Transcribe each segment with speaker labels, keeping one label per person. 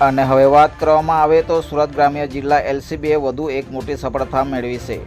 Speaker 1: અને હવે વાત કરવામાં આવે તો સુરત ગ્રામ્ય જિલ્લા એલસીબીએ વધુ એક મોટી સફળતા મેળવી છે.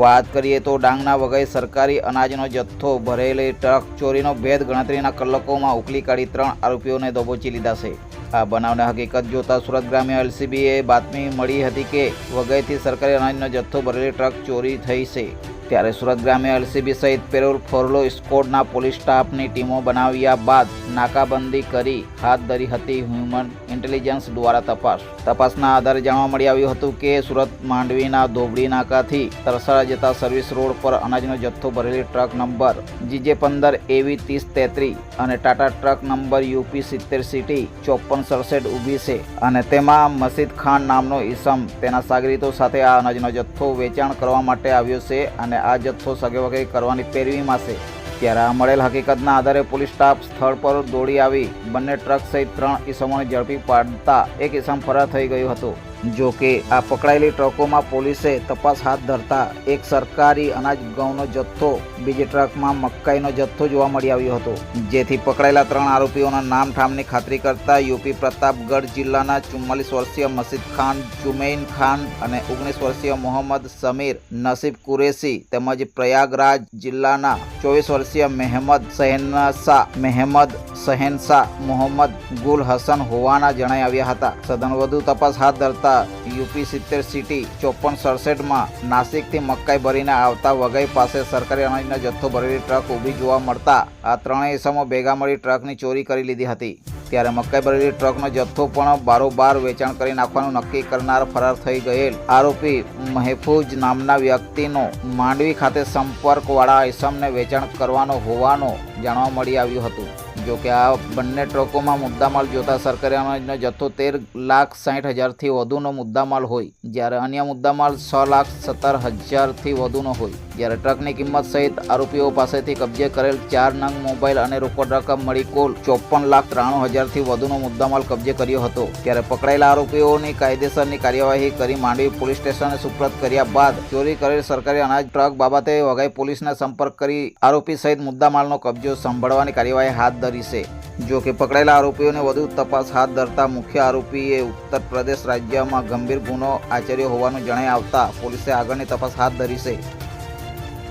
Speaker 1: વાત કરીએ તો ડાંગના વગઈ સરકારી અનાજનો જથ્થો, ભરેલી ટ્રક ચોરીનો ભેદ, ગણતરીના કલાકોમાં ઉકલી કાઢી ત્રણ આરોપીઓને દબોચી લીધા છે. આ બનાવને હકીકત જોતા સુરત ગ્રામ્ય એલસીબીએ બાતમી મળી હતી કે વગઈથી સરકારી અનાજનો જથ્થો, ભરેલી ટ્રક ચોરી થઈ છે. ત્યારે સુરત ગ્રામે એલસીબી સહિત પેરોલ ફોરલો સ્કોડના પોલીસ સ્ટાફની ટીમો બનાવ્યા બાદ નાકાબંધી કરી હાથ ધરી હતી હ્યુમન ઇન્ટેલિજન્સ દ્વારા તપાસ. તપાસના આધારે જાણવા મળી આવ્યું હતું કે સુરત માંડવીના ધોબડી નાકાથી તરસાળા જતા સર્વિસ રોડ પર અનાજનો જથ્થો ભરેલી ટ્રક નંબર જીજે પંદર એવી ત્રીસ તેત્રીસ અને ટાટા ટ્રક નંબર યુપી સિત્તેર સિટી ચોપન સડસઠ ઊભી છે અને તેમાં મસીદ ખાન નામનો ઈસમ તેના સાગરીતો સાથે આ અનાજનો જથ્થો વેચાણ કરવા માટે આવ્યો છે અને આ જથ્થો સગેવગે કરવાની પેરવીમાં છે. ત્યારે આ મળેલ હકીકતના આધારે પોલીસ સ્ટાફ સ્થળ પર દોડી આવી. બંને ટ્રક સહિત ત્રણ ઈસમોને ઝડપી પાડતા એક ઈસમ ફરાર થઈ ગયો હતો. જો કે આ પકડાયેલી ટ્રકોમાં પોલીસે તપાસ હાથ ધરતા એક સરકારી અનાજ ઘઉંનો જથ્થો, બીજી ટ્રકમાં મકાઈનો જથ્થો જોવા મળી આવ્યો હતો. જેથી પકડાયેલા ત્રણ આરોપીઓના નામ ઠામની ખાતરી કરતા યુપી પ્રતાપગઢ જિલ્લાના ચુમ્માલીસ વર્ષીય મસીદ ખાન, જુમૈન ખાન અને ઓગણીસ વર્ષીય મોહમ્મદ સમીર નસીબ કુરેશી તેમજ પ્રયાગરાજ જિલ્લાના ચોવીસ વર્ષીય મહેમદ સહેનસા મહેમદ સહેનસા મોહમ્મદ ગુલ હસન હોવાના આવ્યા હતા. સદન વધુ તપાસ હાથ ધરતા યુપી સિત્તેર સિટી ચોપન સડસઠમાં નાસિકથી મકાઈ ભરીને આવતા વઘઈ પાસે સરકારી અનાજનો જથ્થો ભરેલી ટ્રક ઊભી જોવા મળતા આ ત્રણેય ઇસમો ભેગા મળી ટ્રકની ચોરી કરી લીધી હતી. ત્યારે મકાઈ ભરેલી ટ્રકનો જથ્થો પણ બારોબાર વેચાણ કરી નાખવાનું નક્કી કરનાર ફરાર થઈ ગયેલ. આરોપી મહેફૂજ નામના વ્યક્તિનો માંડવી ખાતે સંપર્કવાળા આઈસમને વેચાણ કરવાનો હોવાનો જાણવા મળી આવ્યું હતું. જોકે આ બંને ટ્રકોમાં મુદ્દામાલ જોતા સરકારી અનાજનો જથ્થો તેર લાખ સાઠ હજારથી વધુનો મુદ્દામાલ હોય, જ્યારે અન્ય મુદ્દામાલ છ લાખ સત્તર હજારથી વધુનો હોય. જ્યારે ટ્રકની કિંમત સહિત આરોપીઓ પાસેથી કબજે કરેલ ચાર નંગ મોબાઈલ અને રોકડ રકમ મળી કુલ ચોપન લાખ ત્રાણું હજારથી વધુનો મુદ્દામાલ કબજે કર્યો હતો. ત્યારે પકડાયેલા આરોપીઓની કાયદેસરની કાર્યવાહી કરી માંડવી પોલીસ સ્ટેશને સુપ્રત કર્યા બાદ ચોરી કરેલ સરકારી અનાજ ટ્રક બાબતે વઘાઈ પોલીસને સંપર્ક કરી આરોપી સહિત મુદ્દામાલનો કબજો સંભાળવાની કાર્યવાહી હાથ ધરી છે. જો કે પકડાયેલા આરોપીઓને વધુ તપાસ હાથ ધરતા મુખ્ય આરોપીએ ઉત્તર પ્રદેશ રાજ્યમાં ગંભીર ગુનો આચર્યો હોવાનું જણાઈ આવતા પોલીસે આગળની તપાસ હાથ ધરી છે.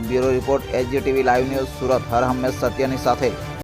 Speaker 1: Bureau report HG TV live news Surat. હર હંમેશ સત્યની સાથે